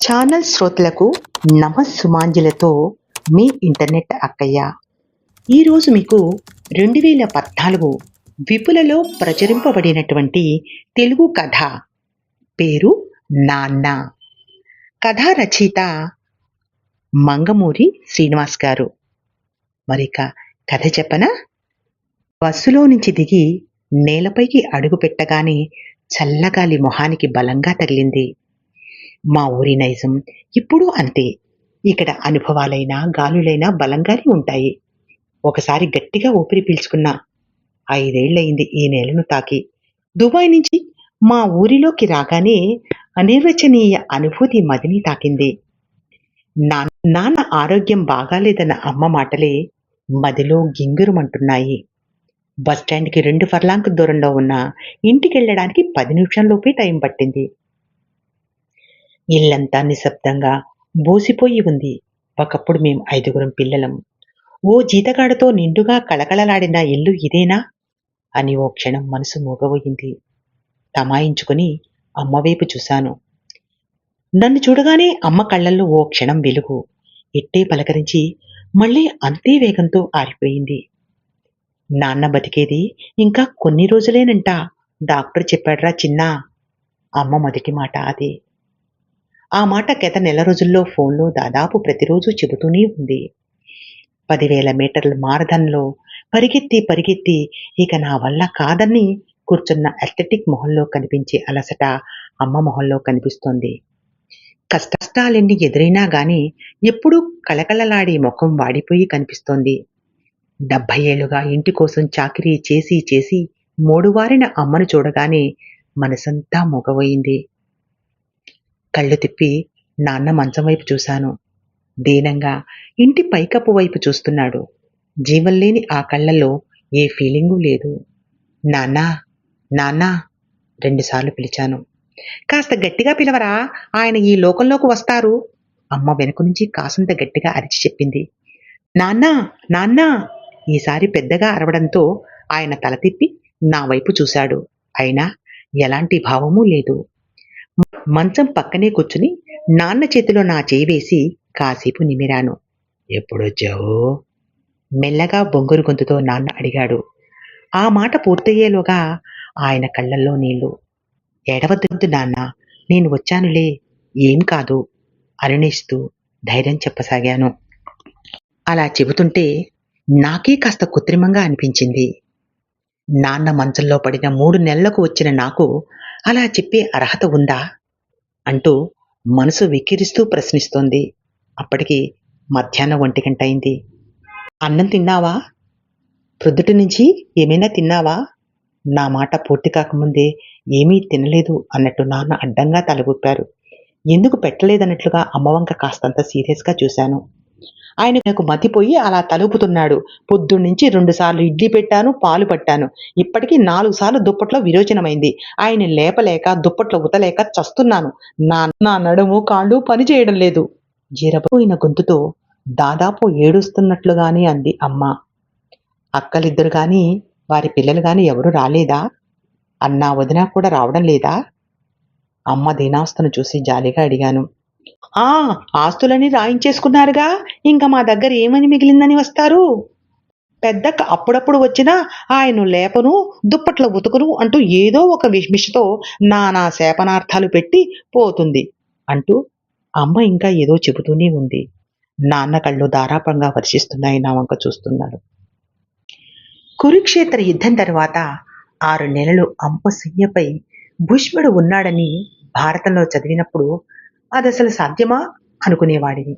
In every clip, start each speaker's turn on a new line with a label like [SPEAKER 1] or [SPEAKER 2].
[SPEAKER 1] Channel శ్రోతలకు నమస్సుమాంజులతో మీ internet అక్కయ్య. ఈరోజు మీకు రెండు వేల పద్నాలుగు విపులలో ప్రచురింపబడినటువంటి తెలుగు కథ. పేరు నాన్న. కథా రచయిత మంగమూరి శ్రీనివాస్ గారు. మరిక కథ చెప్పనా? బస్సులో నుంచి దిగి నేలపైకి అడుగు పెట్టగానే చల్లగాలి మొహానికి బలంగా తగిలింది. మా ఊరి నైజం ఇప్పుడు అంతే. ఇక్కడ అనుభవాలైనా గాలులైనా బలంగానే ఉంటాయి. ఒకసారి గట్టిగా ఊపిరి పీల్చుకున్నా. ఐదేళ్ళయింది ఈ నేలను తాకి. దుబాయ్ నుంచి మా ఊరిలోకి రాగానే అనిర్వచనీయ అనుభూతి మదిని తాకింది. నా- నాన్న ఆరోగ్యం బాగాలేదన్న అమ్మ మాటలే మదిలో గింగురుమంటున్నాయి. బస్టాండ్కి రెండు ఫర్లాంక్ దూరంలో ఉన్న ఇంటికి వెళ్ళడానికి పది నిమిషాల్లోపే టైం పట్టింది. ఇల్లంతా నిశ్శబ్దంగా బోసిపోయి ఉంది. ఒకప్పుడు మేం ఐదుగురం పిల్లలం. ఓ జీతగాడతో నిండుగా కళకళలాడిన ఇల్లు ఇదేనా? అని ఓ క్షణం మనసు మూగబోయింది. తమాయించుకుని అమ్మవైపు చూశాను. నన్ను చూడగానే అమ్మ కళ్ళల్లో ఓ క్షణం వెలుగు. ఎట్టే పలకరించి మళ్ళీ అంతే వేగంతో ఆరిపోయింది. నాన్న బతికేది ఇంకా కొన్ని రోజులేనంట. డాక్టర్ చెప్పాడ్రా చిన్నా. అమ్మ మొదటి మాట అదే. ఆ మాట గత నెల రోజుల్లో ఫోన్లో దాదాపు ప్రతిరోజు చెబుతూనే ఉంది. పదివేల మీటర్ల మారథన్లో పరిగెత్తి పరిగెత్తి ఇక నా వల్ల కాదని కూర్చున్న అథ్లెటిక్ మొహంలో కనిపించే అలసట అమ్మ మొహంలో కనిపిస్తోంది. కష్టాలెన్ని ఎదురైనా గాని ఎప్పుడూ కళకళలాడి ముఖం వాడిపోయి కనిపిస్తోంది. డెబ్భై ఏళ్ళుగా ఇంటి కోసం చాకరీ చేసి చేసి మూడువారిన అమ్మను చూడగానే మనసంతా మూగబోయింది. కళ్ళు తిప్పి నాన్న మంచం వైపు చూశాను. దీనంగా ఇంటి పైకప్పు వైపు చూస్తున్నాడు. జీవం లేని ఆ కళ్ళల్లో ఏ ఫీలింగు లేదు. నాన్నా నాన్నా రెండుసార్లు పిలిచాను. కాస్త గట్టిగా పిలవరా? ఆయన ఈ లోకంలోకి వస్తారు? అమ్మ వెనుక నుంచి కాసంత గట్టిగా అరిచి చెప్పింది. నాన్నా నాన్నా ఈసారి పెద్దగా అరవడంతో ఆయన తల తిప్పి నా వైపు చూశాడు. అయినా ఎలాంటి భావమూ లేదు. మంచం పక్కనే కూర్చుని నాన్న చేతిలో నా చేయి వేసి కాసేపు నిమిరాను. ఎప్పుడొచ్చావు? మెల్లగా బొంగురు గొంతుతో నాన్న అడిగాడు. ఆ మాట పూర్తయ్యేలోగా ఆయన కళ్ళల్లో నీళ్ళు. ఏడవద్దు నాన్న నేను వచ్చానులే ఏం కాదు అరుణిస్తూ ధైర్యం చెప్పసాగాను. అలా చెబుతుంటే నాకే కాస్త కృత్రిమంగా అనిపించింది. నాన్న మంచంలో పడిన మూడు నెలలకు వచ్చిన నాకు అలా చెప్పే అర్హత ఉందా? అంటూ మనసు వికిరిస్తూ ప్రశ్నిస్తోంది. అప్పటికి మధ్యాహ్నం ఒంటి గంట అయింది. అన్నం తిన్నావా? ప్రొద్దుటి నుంచి ఏమైనా తిన్నావా? నా మాట పూర్తి కాకముందే ఏమీ తినలేదు అన్నట్టు నాన్న అడ్డంగా తలగొప్పారు ఎందుకు పెట్టలేదన్నట్లుగా అమ్మవంక కాస్తంత సీరియస్గా చూశాను. ఆయన నాకు మతిపోయి అలా తలుపుతున్నాడు. పొద్దున్నుంచి రెండుసార్లు ఇడ్లీ పెట్టాను పాలు పట్టాను. ఇప్పటికీ నాలుగు సార్లు దుప్పట్లో విరోచనమైంది. ఆయన లేపలేక దుప్పట్లో ఉతలేక చస్తున్నాను. నా నా నడుము కాళ్ళు పని చేయడం లేదు. జీరపోయిన గొంతుతో దాదాపు ఏడుస్తున్నట్లుగానే అంది అమ్మ. అక్కలిద్దరు గాని వారి పిల్లలు గాని ఎవరు రాలేదా? అన్నా వదినా కూడా రావడం లేదా? అమ్మ దీనావస్థను చూసి జాలిగా అడిగాను. ఆ ఆస్తులని రాయించేసుకున్నారుగా. ఇంకా మా దగ్గర ఏమని మిగిలిందని వస్తారు? పెద్దక్క అప్పుడప్పుడు వచ్చినా ఆయన లేపను దుప్పట్ల ఉతుకును అంటూ ఏదో ఒక విష్మిషతో నానా శాపనార్థాలు పెట్టి పోతుంది అంటూ అమ్మ ఇంకా ఏదో చెబుతూనే ఉంది. నాన్న కళ్ళు దారాపంగా వర్షిస్తున్నాయి నా వంక చూస్తున్నాడు. కురుక్షేత్ర యుద్ధం తర్వాత ఆరు నెలలు అంపశయ్యపై భీష్ముడు ఉన్నాడని భారతంలో చదివినప్పుడు అది అసలు సాధ్యమా? అనుకునేవాడిని.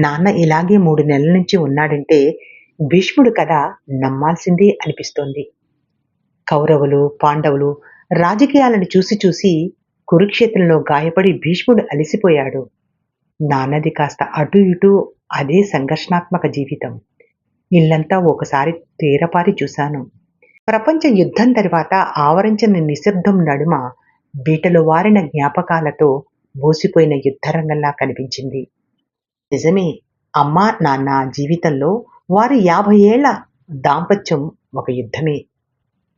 [SPEAKER 1] నాన్న ఇలాగే మూడు నెలల నుంచి ఉన్నాడంటే భీష్ముడు కథ నమ్మాల్సిందే అనిపిస్తోంది. కౌరవులు పాండవులు రాజకీయాలను చూసి చూసి కురుక్షేత్రంలో గాయపడి భీష్ముడు అలసిపోయాడు. నాన్నది కాస్త అటు ఇటు అదే సంఘర్షణాత్మక జీవితం. ఇల్లంతా ఒకసారి తీరపారి చూశాను. ప్రపంచ యుద్ధం తర్వాత ఆవరించిన నిశ్శబ్దం నడుమ బీటలు వారిన జ్ఞాపకాలతో బోసిపోయిన యుద్ధరంగంలా కనిపించింది. నిజమే అమ్మ నాన్న జీవితంలో వారి యాభై ఏళ్ళ దాంపత్యం ఒక యుద్ధమే.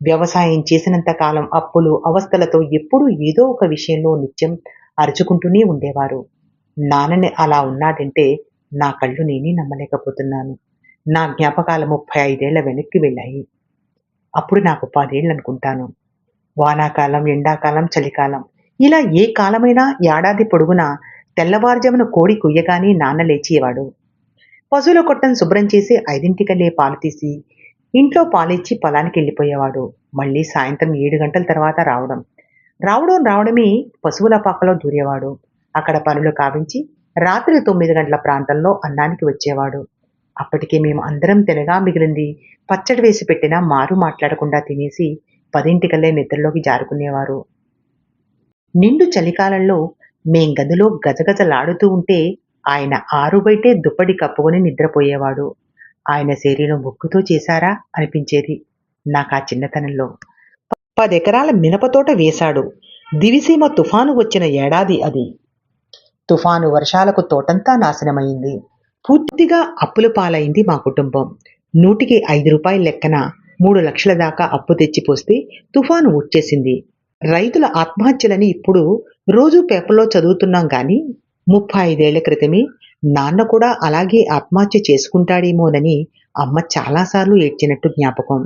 [SPEAKER 1] వ్యవసాయం చేసినంత కాలం అప్పులు అవస్థలతో ఎప్పుడూ ఏదో ఒక విషయంలో నిత్యం అరుచుకుంటూనే ఉండేవారు. నాన్నని అలా ఉన్నాడంటే నా కళ్ళు నేనే నమ్మలేకపోతున్నాను. నా జ్ఞాపకాల ముప్పై ఐదేళ్ళ వెనక్కి వెళ్ళాయి. అప్పుడు నాకు పదేళ్ళు అనుకుంటాను వానాకాలం ఎండాకాలం చలికాలం ఇలా ఏ కాలమైనా ఏడాది పొడుగునా తెల్లవారుజామున కోడి కుయ్యగానే నాన్న లేచేవాడు. పశువుల కొట్టను శుభ్రం చేసి ఐదింటికల్లే పాలు తీసి ఇంట్లో పాలిచ్చి పొలానికి వెళ్ళిపోయేవాడు. మళ్ళీ సాయంత్రం ఏడు గంటల తర్వాత రావడం. రావడం రావడమే పశువుల పాకలో దూరేవాడు. అక్కడ పనులు కావించి రాత్రి తొమ్మిది గంటల ప్రాంతంలో అన్నానికి వచ్చేవాడు. అప్పటికే మేము అందరం తినగా మిగిలింది పచ్చడి వేసి పెట్టినా మారు మాట్లాడకుండా తినేసి పదింటికల్లే నిద్రలోకి జారుకునేవారు. నిండు చలికాలంలో మేం గదిలో గజగజలాడుతూ ఉంటే ఆయన ఆరు బయటే దుప్పటి కప్పుకొని నిద్రపోయేవాడు. ఆయన శరీరం బొగ్గుతో చేశారా అనిపించేది నాకు ఆ చిన్నతనంలో. పదెకరాల మినపతోట వేశాడు. దివిసీమ తుఫాను వచ్చిన ఏడాది అది. తుఫాను వర్షాలకు తోటంతా నాశనమైంది. పూర్తిగా అప్పుల పాలైంది మా కుటుంబం. నూటికి ఐదు రూపాయల లెక్కన మూడు లక్షల దాకా అప్పు తెచ్చిపోస్తే తుఫాను వచ్చేసింది. రైతుల ఆత్మహత్యలని ఇప్పుడు రోజు పేపర్లో చదువుతున్నాం కానీ ముప్పై ఐదేళ్ళ క్రితమే నాన్న కూడా అలాగే ఆత్మహత్య చేసుకుంటాడేమోనని అమ్మ చాలాసార్లు ఏడ్చినట్టు జ్ఞాపకం.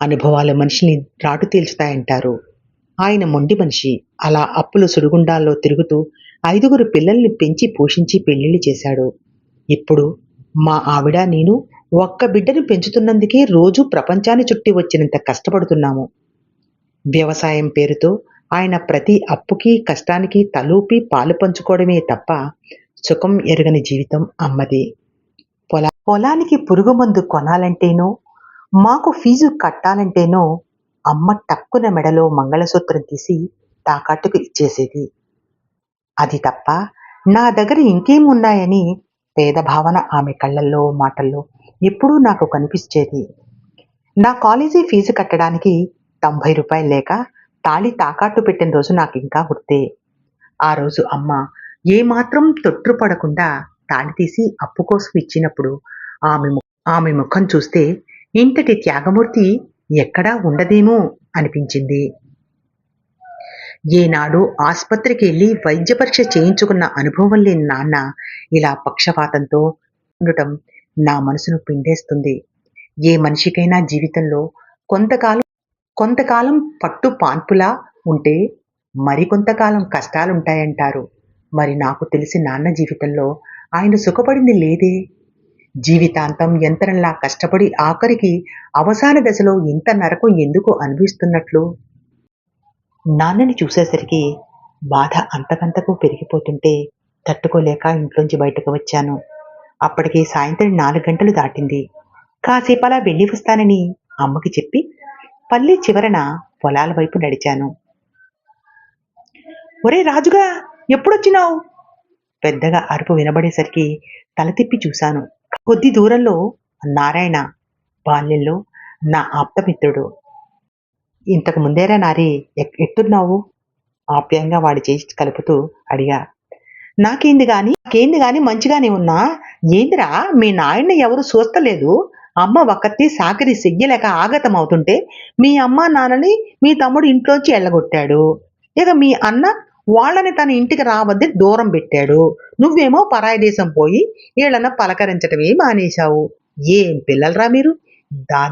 [SPEAKER 1] అనుభవాలు మనిషిని రాటు తేల్చుతాయంటారు. ఆయన మొండి మనిషి. అలా అప్పుల సుడిగుండాల్లో తిరుగుతూ ఐదుగురు పిల్లల్ని పెంచి పోషించి పెళ్ళిళ్ళు చేశాడు. ఇప్పుడు మా ఆవిడ నేను ఒక్క బిడ్డను పెంచుతున్నందుకే రోజు ప్రపంచాన్ని చుట్టి వచ్చినంత కష్టపడుతున్నాము. వ్యవసాయం పేరుతో ఆయన ప్రతి అప్పుకి కష్టానికి తలూపి పాలు పంచుకోవడమే తప్ప సుఖం ఎరగని జీవితం అమ్మది. పొలా పొలానికి పురుగు మందు కొనాలంటేనో మాకు ఫీజు కట్టాలంటేనో అమ్మ టక్కున మెడలో మంగళసూత్రం తీసి తాకట్టుకు ఇచ్చేసేది. అది తప్ప నా దగ్గర ఇంకేం ఉన్నాయని పేద భావన ఆమె కళ్ళల్లో మాటల్లో ఎప్పుడూ నాకు కనిపించేది. నా కాలేజీ ఫీజు కట్టడానికి తొంభై రూపాయలు లేక తాళి తాకట్టు పెట్టిన రోజు నాకు ఇంకా గుర్తే ఆ రోజు అమ్మ ఏమాత్రం తొట్టుపడకుండా తాళి తీసి అప్పు కోసం ఇచ్చినప్పుడు ఆమె ఆమె ముఖం చూస్తే ఇంతటి త్యాగమూర్తి ఎక్కడా ఉండదేమో అనిపించింది. ఏనాడు ఆసుపత్రికి వెళ్ళి వైద్య పరీక్ష చేయించుకున్న అనుభవం లేని నాన్న ఇలా పక్షపాతంతో ఉండటం నా మనసును పిండేస్తుంది. ఏ మనిషికైనా జీవితంలో కొంతకాలం కొంతకాలం పట్టు పాన్పులా ఉంటే మరికొంతకాలం కష్టాలుంటాయంటారు. మరి నాకు తెలిసి నాన్న జీవితంలో ఆయన సుఖపడింది లేదే. జీవితాంతం యంత్రంలా కష్టపడి ఆఖరికి అవసాన దశలో ఇంత నరకం ఎందుకు అనిపిస్తున్నట్లు నాన్నని చూసేసరికి బాధ అంతకంతకు పెరిగిపోతుంటే తట్టుకోలేక ఇంట్లోంచి బయటకు వచ్చాను. అప్పటికి సాయంత్రం నాలుగు గంటలు దాటింది. కాసేపలా వెళ్ళి వస్తానని అమ్మకి చెప్పి పల్లె చివరన పొలాల వైపు నడిచాను. ఒరే రాజుగా ఎప్పుడొచ్చినావు? పెద్దగా అరుపు వినబడేసరికి తల తిప్పి చూశాను. కొద్ది దూరంలో నారాయణ బాల్యంలో నా ఆప్తమిత్రుడు. ఇంతకు ముందేరా నారి ఎక్- ఎట్టున్నావు? ఆప్యాయంగా వాడి చేసి కలుపుతూ అడిగా. నాకేంది గాని నాకేంది గాని మంచిగానే ఉన్నా ఏందిరా మీ నాయన ఎవరు చూస్తలేదు అమ్మ ఒక్కతి సాకరి చెయ్యలేక ఆగతం అవుతుంటే మీ అమ్మ నాన్నని మీ తమ్ముడు ఇంట్లోంచి ఎల్లగొట్టాడు ఇక మీ అన్న వాళ్ళని తన ఇంటికి రావద్ది దూరం పెట్టాడు. నువ్వేమో పరాయి దేశం పోయి వీళ్ళన పలకరించటమే మానేశావు. ఏం పిల్లలరా మీరు? దా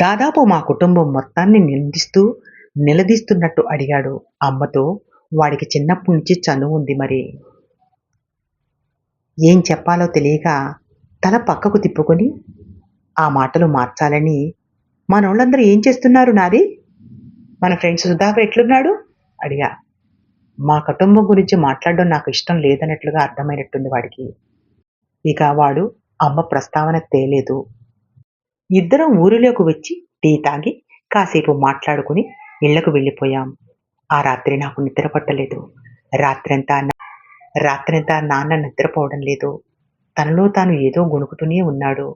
[SPEAKER 1] దాదాపు మా కుటుంబం మొత్తాన్ని నిందిస్తూ నిలదీస్తున్నట్టు అడిగాడు అమ్మతో. వాడికి చిన్నప్పటి నుంచి చనువు ఉంది మరి. ఏం చెప్పాలో తెలియక తల పక్కకు తిప్పుకొని ఆ మాటలు మార్చాలని మనోళ్ళందరూ ఏం చేస్తున్నారు నాది? మన ఫ్రెండ్స్ సుధాకర్ ఎట్లున్నాడు? అడిగా. మా కుటుంబం గురించి మాట్లాడడం నాకు ఇష్టం లేదన్నట్లుగా అర్థమైనట్టుంది వాడికి. ఇక వాడు అమ్మ ప్రస్తావన తేలేదు. ఇద్దరం ఊరిలోకి వచ్చి టీ తాగి కాసేపు మాట్లాడుకుని ఇళ్ళకు వెళ్ళిపోయాం. ఆ రాత్రి నాకు నిద్ర పట్టలేదు. రాత్రంతా రాత్రంతా నాన్న నిద్రపోవడం లేదు. తనలో తాను ఏదో గొణుకుతూనే ఉన్నాడు.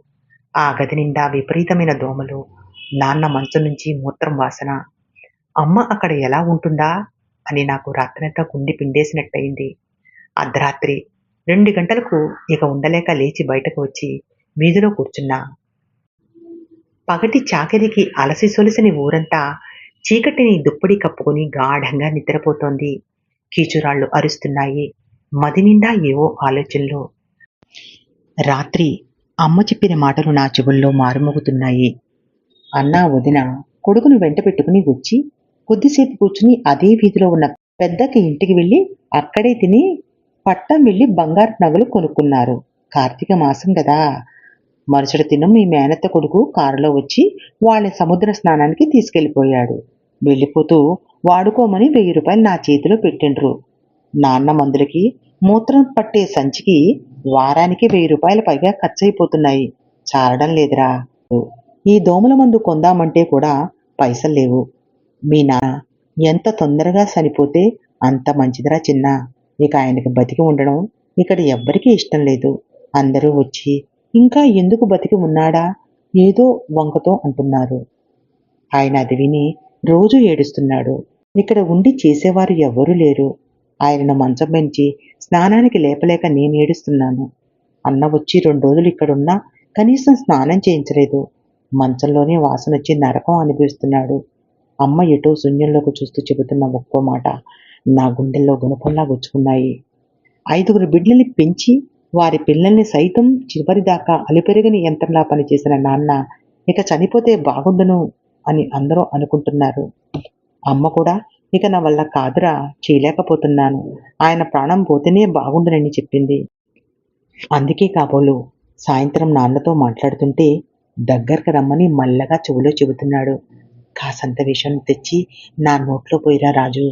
[SPEAKER 1] ఆ గది నిండా విపరీతమైన దోమలు నాన్న మంచం నుంచి మూత్రం వాసన. అమ్మ అక్కడ ఎలా ఉంటుందా అని నాకు రాత్రంతా గుండి పిండేసినట్టయింది. అర్ధరాత్రి రెండు గంటలకు ఇక ఉండలేక లేచి బయటకు వచ్చి వీధిలో కూర్చున్నా. పగటి చాకరికి అలసి సొలసిని ఊరంతా చీకటిని దుప్పడి కప్పుకొని గాఢంగా నిద్రపోతోంది. కీచురాళ్ళు అరుస్తున్నాయి. మది నిండా ఏవో ఆలోచనలు. రాత్రి అమ్మ చెప్పిన మాటలు నా చెవుల్లో మారుమోగుతున్నాయి. అన్నా వదిన కొడుకును వెంట పెట్టుకుని వచ్చి కొద్దిసేపు కూర్చుని అదే వీధిలో ఉన్న పెద్దకి ఇంటికి వెళ్ళి అక్కడే తిని పట్టం వెళ్ళి బంగారు నగలు కొనుక్కున్నారు. కార్తీక మాసం కదా. మరుసటి దినం మీ మేనత్త కొడుకు కారులో వచ్చి వాళ్ళని సముద్ర స్నానానికి తీసుకెళ్ళిపోయాడు వెళ్ళిపోతూ వాడుకోమని వెయ్యి రూపాయలు నా చేతిలో పెట్టిండ్రు. నాన్న మందులకి మూత్రం పట్టే సంచికి వారానికి వెయ్యి రూపాయల పైగా ఖర్చయిపోతున్నాయి. చారడం చాలడం లేదురా. ఈ దోమల మందు కొందామంటే కూడా పైసలు లేవు. మీ నాన్న ఎంత తొందరగా చనిపోతే అంత మంచిదిరా చిన్న. ఇక ఆయనకి బతికి ఉండడం ఇక్కడ ఎవ్వరికీ ఇష్టం లేదు. అందరూ వచ్చి ఇంకా ఎందుకు బతికి ఉన్నాడా? ఏదో వంకతో అంటున్నారు. ఆయన అది విని రోజు ఏడుస్తున్నాడు. ఇక్కడ ఉండి చేసేవారు ఎవ్వరూ లేరు. ఆయనను మంచం పెంచి స్నానానికి లేపలేక నేను ఏడుస్తున్నాను. అన్న వచ్చి రెండు రోజులు ఇక్కడున్నా కనీసం స్నానం చేయించలేదు. మంచంలోనే వాసన వచ్చి నరకం అనిపిస్తున్నాడు. అమ్మ ఎటో శూన్యంలోకి చూస్తూ చెబుతున్న ఒక్కో మాట నా గుండెల్లో గుణపంలా గుచ్చుకున్నాయి. ఐదుగురు బిడ్డల్ని పెంచి వారి పిల్లల్ని సైతం చివరిదాకా అలిపెరగని యంత్రంలా పనిచేసిన నాన్న ఇక చనిపోతే బాగుండును అని అందరూ అనుకుంటున్నారు. అమ్మ కూడా ఇక నా వల్ల కాదురా చేయలేకపోతున్నాను. ఆయన ప్రాణం పోతేనే బాగుండునని చెప్పింది. అందుకే కాబోలు సాయంత్రం నాన్నతో మాట్లాడుతుంటే దగ్గరకు రమ్మని మల్లగా చెవులో చెబుతున్నాడు. కాసంత విషయం తెచ్చి నా నోట్లో పోయిరా రాజు.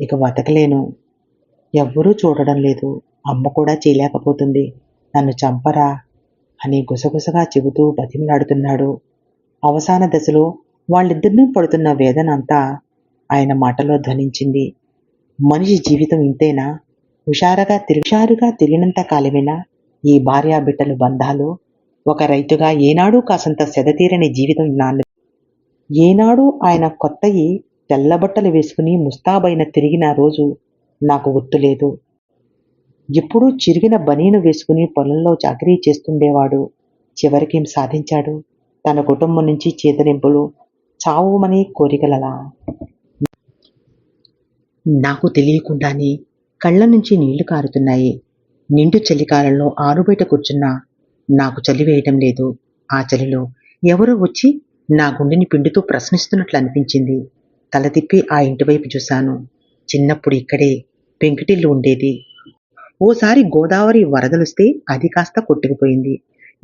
[SPEAKER 1] ఇక బతకలేను. ఎవ్వరూ చూడడం లేదు. అమ్మ కూడా చేయలేకపోతుంది. నన్ను చంపరా అని గుసగుసగా చెబుతూ బతిమలాడుతున్నాడు. అవసాన దశలో వాళ్ళిద్దరినీ పడుతున్న వేదన అంతా ఆయన మాటలో ధ్వనించింది. మనిషి జీవితం ఇంతేనా? హుషారుగా తిరుషారుగా హుషారుగా తిరిగినంత కాలమేనా? ఈ భార్యా బిడ్డలు బంధాలు? ఒక రైతుగా ఏనాడూ కాసంత సెదతీరని జీవితం నాన్న ఏనాడు ఆయన కొత్తయి తెల్లబట్టలు వేసుకుని ముస్తాబైన తిరిగిన రోజు నాకు గుర్తులేదు ఎప్పుడూ చిరిగిన బనీను వేసుకుని పొలంలో చాకరీ చేస్తుండేవాడు. చివరికేం సాధించాడు? తన కుటుంబం నుంచి చేదరింపులు చావుమని కోరికలలా? నాకు తెలియకుండానే కళ్ళ నుంచి నీళ్ళు కారుతున్నాయి. నిండు చలికాలంలో ఆరుబయట కూర్చున్నా నాకు చలి వేయటం లేదు. ఆ చలిలో ఎవరో వచ్చి నా గుండెని పిండుతూ ప్రశ్నిస్తున్నట్లు అనిపించింది. తల తిప్పి ఆ ఇంటివైపు చూశాను. చిన్నప్పుడు ఇక్కడే పెంకిటిల్లు ఉండేది. ఓసారి గోదావరి వరదలొస్తే అది కాస్త కొట్టుకుపోయింది.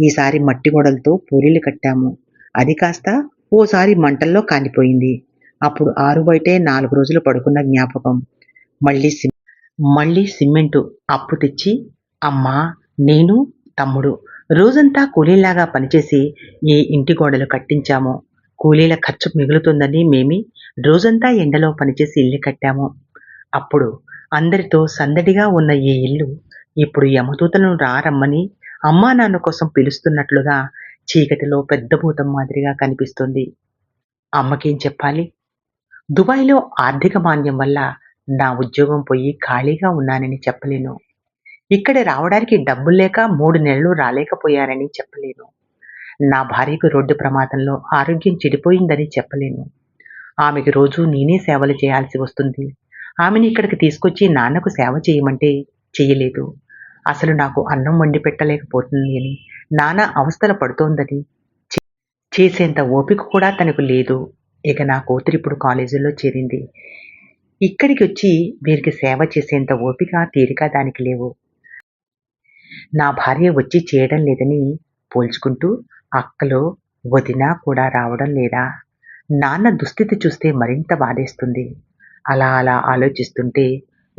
[SPEAKER 1] ఈసారి మట్టి గోడలతో పూరీలు కట్టాము. అది కాస్త ఓసారి మంటల్లో కాలిపోయింది. అప్పుడు ఆరు బయటే నాలుగు రోజులు పడుకున్న జ్ఞాపకం. మళ్ళీ సిమ్- మళ్ళీ సిమెంటు అప్పు తెచ్చి అమ్మా నేను తమ్ముడు. రోజంతా కూలీలాగా పనిచేసి ఈ ఇంటి గోడలు కట్టించాము. కూలీల ఖర్చు మిగులుతుందని మేమి రోజంతా ఎండలో పనిచేసి ఇల్లు కట్టాము. అప్పుడు అందరితో సందడిగా ఉన్న ఈ ఇల్లు ఇప్పుడు యమదూతలను రారమ్మని అమ్మా నాన్న కోసం పిలుస్తున్నట్లుగా చీకటిలో పెద్ద భూతం మాదిరిగా కనిపిస్తుంది. అమ్మకేం చెప్పాలి? దుబాయ్లో ఆర్థిక మాంద్యం వల్ల నా ఉద్యోగం పోయి ఖాళీగా ఉన్నానని చెప్పలేను. ఇక్కడ రావడానికి డబ్బులు లేక మూడు నెలలు రాలేకపోయానని చెప్పలేను. నా భార్యకు రోడ్డు ప్రమాదంలో ఆరోగ్యం చెడిపోయిందని చెప్పలేను. ఆమెకి రోజు నేనే సేవలు చేయాల్సి వస్తుంది. ఆమెను ఇక్కడికి తీసుకొచ్చి నాన్నకు సేవ చేయమంటే చేయలేదు. అసలు నాకు అన్నం వండి పెట్టలేకపోతుంది అని నానా అవస్థలు పడుతోందని చేసేంత ఓపిక కూడా తనకు లేదు. ఇక నా కూతురు ఇప్పుడు కాలేజీలో చేరింది. ఇక్కడికి వచ్చి వీరికి సేవ చేసేంత ఓపిక తీరిక దానికి లేవు. నా భార్య వచ్చి చేయడం లేదని పోల్చుకుంటూ అక్కలో వదినా కూడా రావడం లేదా? నాన్న దుస్థితి చూస్తే మరింత బాధేస్తుంది. అలా అలా ఆలోచిస్తుంటే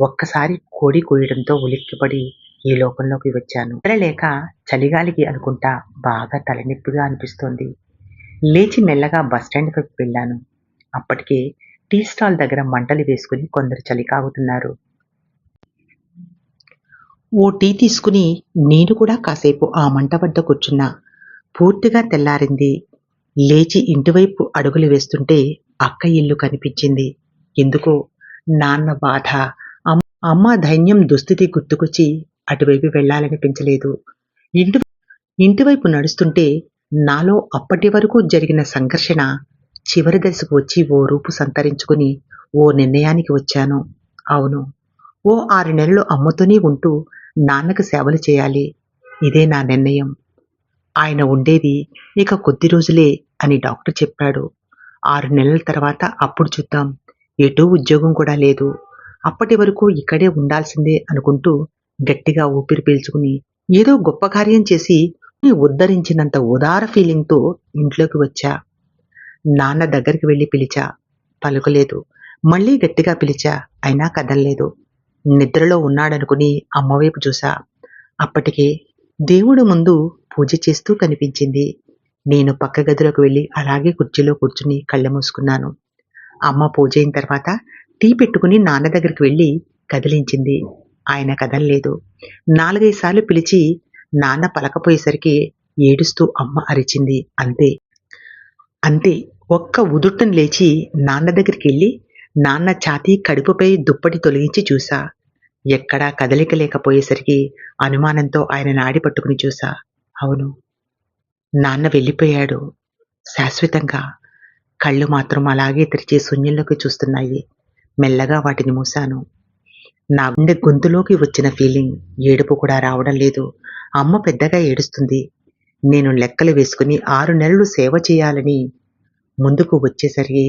[SPEAKER 1] ఒక్కసారి కోడి కోయడంతో ఉలిక్కిపడి ఈ లోకంలోకి వచ్చాను. లేక చలిగాలికి అనుకుంటా బాగా తలనొప్పిగా అనిపిస్తోంది. లేచి మెల్లగా బస్టాండ్ వైపు వెళ్ళాను. అప్పటికే టీ స్టాల్ దగ్గర మంటలు వేసుకుని కొందరు చలి కాగుతున్నారు. ఓ టీ తీసుకుని నేను కూడా కాసేపు ఆ మంట వద్ద కూర్చున్నా. పూర్తిగా తెల్లారింది. లేచి ఇంటివైపు అడుగులు వేస్తుంటే అక్క ఇల్లు కనిపించింది. ఎందుకో నాన్న బాధ. అమ్మ ధైన్యం దుస్థితి గుర్తుకొచ్చి అటువైపు వెళ్ళాలనిపించలేదు. ఇంటి ఇంటివైపు నడుస్తుంటే నాలో అప్పటి వరకు జరిగిన సంఘర్షణ చివరి దశకు వచ్చి ఓ రూపు సంతరించుకుని ఓ నిర్ణయానికి వచ్చాను. అవును ఓ ఆరు నెలలు అమ్ముతూనే ఉంటూ నాన్నకు సేవలు చేయాలి. ఇదే నా నిర్ణయం. ఆయన ఉండేది ఇక కొద్ది రోజులే అని డాక్టర్ చెప్పాడు. ఆరు నెలల తర్వాత అప్పుడు చూద్దాం. ఎటూ ఉద్యోగం కూడా లేదు. అప్పటి వరకు ఇక్కడే ఉండాల్సిందే అనుకుంటూ గట్టిగా ఊపిరి పీల్చుకుని ఏదో గొప్ప కార్యం చేసి ఉద్ధరించినంత ఉదార ఫీలింగ్తో ఇంట్లోకి వచ్చా. నాన్న దగ్గరికి వెళ్ళి పిలిచా. పలుకలేదు. మళ్ళీ గట్టిగా పిలిచా. అయినా కదల్లేదు. నిద్రలో ఉన్నాడనుకుని అమ్మవైపు చూసా. అప్పటికే దేవుడు ముందు పూజ చేస్తూ కనిపించింది. నేను పక్క గదిలోకి వెళ్ళి అలాగే కుర్చీలో కూర్చుని కళ్ళ మూసుకున్నాను. అమ్మ పూజ అయిన తర్వాత టీ పెట్టుకుని నాన్న దగ్గరికి వెళ్ళి కదిలించింది. ఆయన కదల్లేదు. నాలుగైదుసార్లు పిలిచి నాన్న పలకపోయేసరికి ఏడుస్తూ అమ్మ అరిచింది అంతే. అంతే ఒక్క ఉదుట్టం లేచి నాన్న దగ్గరికి వెళ్ళి నాన్న ఛాతీ కడుపుపై దుప్పటి తొలగించి చూసా. ఎక్కడా కదలిక లేకపోయేసరికి అనుమానంతో ఆయన నాడి పట్టుకుని చూసా. అవును. నాన్న వెళ్ళిపోయాడు. శాశ్వతంగా. కళ్ళు మాత్రం అలాగే తెరిచి శూన్యంలోకి చూస్తున్నాయి. మెల్లగా వాటిని మూశాను. నా గుండె గొంతులోకి వచ్చిన ఫీలింగ్ ఏడుపు కూడా రావడం లేదు. అమ్మ పెద్దగా ఏడుస్తుంది. నేను లెక్కలు వేసుకుని ఆరు నెలలు సేవ చేయాలని ముందుకు వచ్చేసరికి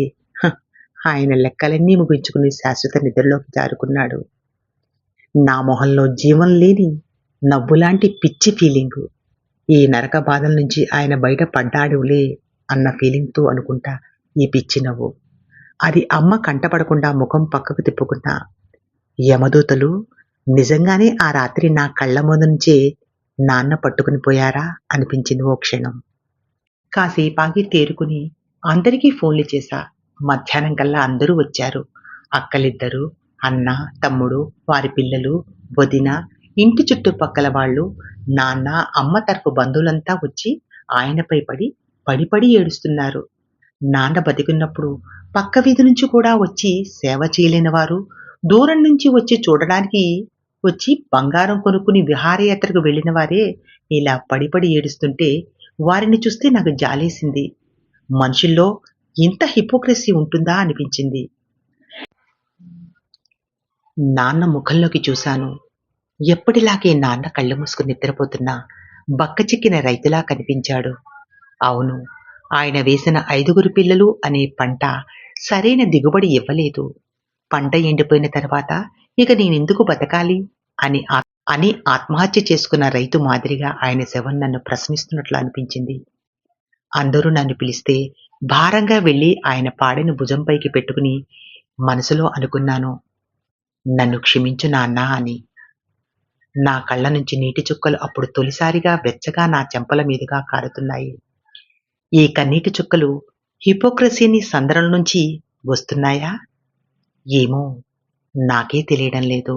[SPEAKER 1] ఆయన లెక్కలన్నీ ముగించుకుని శాశ్వత నిద్రలోకి జారుకున్నాడు. నా మొహంలో జీవం లేని నవ్వులాంటి పిచ్చి ఫీలింగు ఈ నరక బాధల నుంచి ఆయన బయట పడ్డాడులే అన్న ఫీలింగ్తో అనుకుంటా ఈ పిచ్చి నవ్వు. అది అమ్మ కంటపడకుండా ముఖం పక్కకు తిప్పుకున్నా. యమదూతలు నిజంగానే ఆ రాత్రి నా కళ్ళ ముందు నుంచే నాన్న పట్టుకుని పోయారా? అనిపించింది ఓ క్షణం. కాసేపాగి తేరుకుని అందరికీ ఫోన్లు చేశా. మధ్యాహ్నం కల్లా అందరూ వచ్చారు. అక్కలిద్దరు అన్న తమ్ముడు వారి పిల్లలు వదిన ఇంటి చుట్టుపక్కల వాళ్ళు నాన్న అమ్మ తరపు బంధువులంతా వచ్చి ఆయనపై పడి పడిపడి ఏడుస్తున్నారు. నాన్న బతికున్నప్పుడు పక్క వీధి నుంచి కూడా వచ్చి సేవ చేయలేని వారు దూరం నుంచి వచ్చి చూడడానికి వచ్చి బంగారం కొనుక్కుని విహారయాత్రకు వెళ్ళిన వారే ఇలా పడిపడి ఏడుస్తుంటే వారిని చూస్తే నాకు జాలేసింది. మనుషుల్లో ఇంత హిపోక్రసీ ఉంటుందా అనిపించింది. నాన్న ముఖంలోకి చూశాను. ఎప్పటిలాగే నాన్న కళ్ళు మూసుకుని నిద్రపోతున్నా బక్కచిక్కిన రైతులా కనిపించాడు. అవును ఆయన వేసిన ఐదుగురు పిల్లలు అనే పంట సరైన దిగుబడి ఇవ్వలేదు. పంట ఎండిపోయిన తర్వాత ఇక నేనెందుకు బతకాలి? అని అని ఆత్మహత్య చేసుకున్న రైతు మాదిరిగా ఆయన శవం నన్ను ప్రశ్నిస్తున్నట్లు అనిపించింది. అందరూ నన్ను పిలిస్తే భారంగా వెళ్ళి ఆయన పాడెను భుజంపైకి పెట్టుకుని మనసులో అనుకున్నాను. నన్ను క్షమించు నాన్న అని. నా కళ్ళ నుంచి నీటి చుక్కలు అప్పుడు తొలిసారిగా వెచ్చగా నా చెంపల మీదుగా కారుతున్నాయి. ఈ కన్నీటి చుక్కలు హిపోక్రసీని సందరం నుంచి వస్తున్నాయా? ఏమో నాకే తెలియడం లేదు.